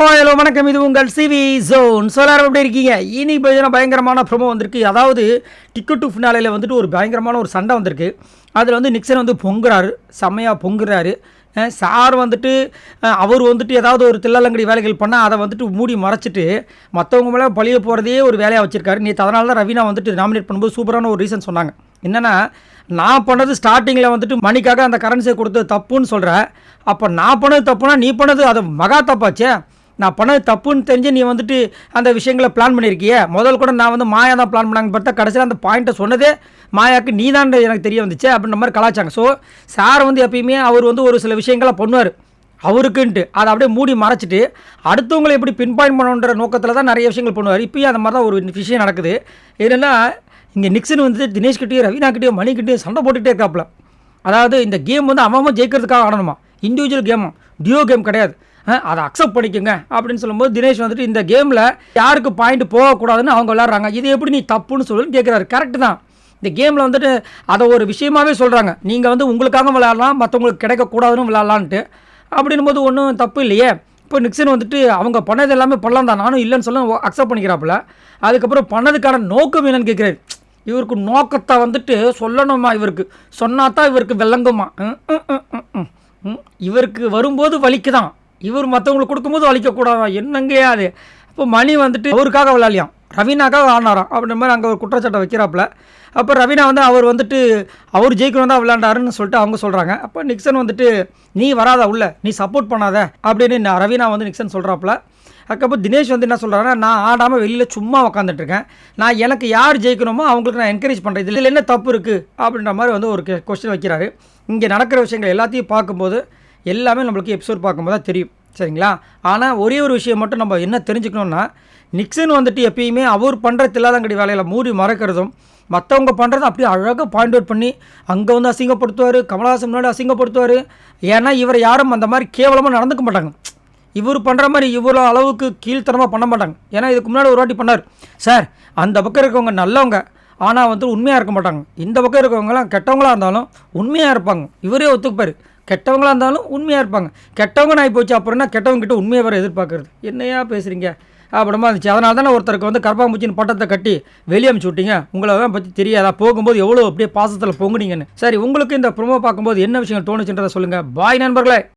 Hello வணக்கம். இது உங்கள் சிவி ஜோன் சோலார் எப்படி இருக்கீங்க. இனி பார்த்தீங்கன்னா பயங்கரமான ப்ரொமோ வந்திருக்கு. அதாவது டிக்கெட் டு ஃபினாலையில் வந்துட்டு ஒரு பயங்கரமான ஒரு சண்டை வந்திருக்கு. அதில் வந்து நிக்சன் வந்து பொங்குறாரு. செம்மையாக பொங்குறாரு. சார் வந்துட்டு அவர் வந்துட்டு ஏதாவது ஒரு தில்லலங்கடி வேலைகள் பண்ணால் அதை வந்துட்டு மூடி மறைச்சிட்டு மற்றவங்க மேலே பழிய போகிறதே ஒரு வேலையாக வச்சுருக்காரு. நேற்று அதனால தான் ரவீனா வந்துட்டு நாமினேட் பண்ணும்போது சூப்பரான ஒரு ரீசன் சொன்னாங்க. என்னென்னா நான் பண்ணது ஸ்டார்டிங்கில் வந்துட்டு மணிக்காக அந்த கரன்சியை கொடுத்தது தப்புன்னு சொல்கிறேன் அப்போ நான் பண்ணது தப்புனா நீ பண்ணது அது மகா தப்பாச்சே. நான் பண்ணது தப்புன்னு தெரிஞ்சு நீ வந்துட்டு அந்த விஷயங்களை பிளான் பண்ணியிருக்கிய முதல் கூட நான் வந்து மாயா தான் பிளான் பண்ணாங்க பார்த்தா கடைசியில் அந்த பாயிண்ட்டை சொன்னதே மாயாக்கு நீ தான் எனக்கு தெரிய வந்துச்சு அப்படின்ற மாதிரி கலாச்சாங்க ஸோ சார் வந்து எப்பயுமே அவர் வந்து ஒரு சில விஷயங்களை பண்ணுவார். அவருக்குன்ட்டு. அதை அப்படியே மூடி மறைச்சிட்டு அடுத்தவங்களை எப்படி பின்பாயின் பண்ணணுன்ற நோக்கத்தில் தான் நிறைய விஷயங்கள் பண்ணுவார். இப்பயும் அந்த மாதிரி தான் ஒரு விஷயம் நடக்குது. என்னென்னா இங்கே நிக்சன் வந்து தினேஷ்கிட்டேயும் கிட்டேயும் மணிக்கிட்டேயும் சண்டை போட்டுகிட்டே இருக்காப்புல. அதாவது இந்த கேம் வந்து அவன் ஜெயிக்கிறதுக்காக ஆடணுமா? இண்டிவிஜுவல் கேமா டியோ கேம் கிடையாது. அதை அக்செப்ட் பண்ணிக்கோங்க அப்படின்னு சொல்லும்போது தினேஷ் வந்துட்டு இந்த கேமில் யாருக்கு பாயிண்ட் போகக்கூடாதுன்னு அவங்க விளாட்றாங்க இது எப்படி நீ தப்புன்னு சொல்லுன்னு கேட்குறாரு கரெக்டு தான். இந்த கேமில் வந்துட்டு அதை ஒரு விஷயமாவே சொல்கிறாங்க நீங்கள் வந்து உங்களுக்காக விளையாடலாம் மற்றவங்களுக்கு கிடைக்கக்கூடாதுன்னு விளையாடலான்ட்டு. அப்படின்னும் போது ஒன்றும் தப்பு இல்லையே. இப்போ நிக்சன் வந்துட்டு அவங்க பண்ணது எல்லாமே பண்ணலாம் தான். நானும் இல்லைன்னு சொல்ல அக்செப்ட் பண்ணிக்கிறாப்புல. அதுக்கப்புறம் பண்ணதுக்கான நோக்கம் என்னன்னு கேட்குறாரு இவருக்கு நோக்கத்தை வந்துட்டு சொல்லணுமா இவருக்கு? சொன்னா தான் இவருக்கு விளங்குமா? ம், ம், ம், இவருக்கு வரும்போது வலிக்குதான். இவர் மற்றவங்களுக்கு கொடுக்கும்போது அழிக்கக்கூடாதான் என்னங்கயா அது? அப்போ மணி வந்துட்டு அவருக்காக விளையாடலாம் ரவீனாக்காக ஆடினாராம் அப்படின்ற மாதிரி அங்கே ஒரு குற்றச்சாட்டை வைக்கிறாப்புல. அப்போ ரவீனா வந்து அவர் வந்துட்டு அவர் ஜெயிக்கணும் தான் விளையாண்டாருன்னு சொல்லிட்டு அவங்க சொல்கிறாங்க அப்போ நிக்சன் வந்துட்டு நீ வராத உள்ள. நீ சப்போர்ட் பண்ணாத. அப்படின்னு நான் ரவீனா வந்து நிக்சன் சொல்கிறாப்புல அதுக்கப்புறம் தினேஷ் வந்து என்ன சொல்கிறாருன்னா நான் ஆடாமல் வெளியில் சும்மா உக்காந்துட்டுருக்கேன். நான் எனக்கு யார் ஜெயிக்கணுமோ அவங்களுக்கு நான் என்கரேஜ் பண்ணுறேன் இதில் என்ன தப்பு இருக்குது அப்படின்ற மாதிரி வந்து ஒரு கொஸ்டின் வைக்கிறாரு. இங்கே நடக்கிற விஷயங்கள் எல்லாத்தையும் பார்க்கும்போது எல்லாமே நம்மளுக்கு எபிசோட் பார்க்கும்போது தான் தெரியும். சரிங்களா? ஆனால் ஒரே ஒரு விஷயம் மட்டும் நம்ம என்ன தெரிஞ்சுக்கணுன்னா நிக்சன் வந்துட்டு எப்பயுமே அவர் பண்ணுற தில்லாதங்கடி வேலையில் மூடி மறக்கிறதும் மற்றவங்க பண்ணுறத அப்படியே அழகாக பாயிண்ட் அவுட் பண்ணி அங்கே வந்து அசிங்கப்படுத்துவார் கமலஹாசன் முன்னாடி அசிங்கப்படுத்துவார். ஏன்னா இவர் யாரும் அந்த மாதிரி கேவலமாக நடந்துக்க மாட்டாங்க. இவர் பண்ணுற மாதிரி இவ்வளோ அளவுக்கு கீழ்த்தனமாக பண்ண மாட்டாங்க. ஏன்னா இதுக்கு முன்னாடி ஒரு வாட்டி பண்ணார். சார் அந்த பக்கம் இருக்கவங்க நல்லவங்க. ஆனால் வந்து உண்மையாக இருக்க மாட்டாங்க. இந்த பக்கம் இருக்கவங்களாம் கெட்டவங்களா இருந்தாலும் உண்மையாக இருப்பாங்க. இவரே ஒத்துக்குப்பார் கெட்டவங்களா இருந்தாலும் உண்மையாக இருப்பாங்க. கெட்டவங்க நான் போச்சு அப்புறம்னா கெட்டவங்க கிட்ட உண்மையை வர எதிர்பார்க்கறது. என்னையா பேசுகிறீங்க அப்படிமா இருந்துச்சு அதனால தானே ஒருத்தருக்கு வந்து கர்ப்பாம்பூச்சின்னு பட்டத்தை கட்டி வெளியே அமுச்சு விட்டீங்க. உங்களை தான் பற்றி தெரியாதா? போகும்போது எவ்வளோ அப்படியே பாசத்தில் பொங்குனீங்கன்னு. சரி உங்களுக்கு இந்த ப்ரோமோ பார்க்கும்போது என்ன விஷயம் தோணுச்சுன்றதை சொல்லுங்கள் பாய் நண்பர்களே!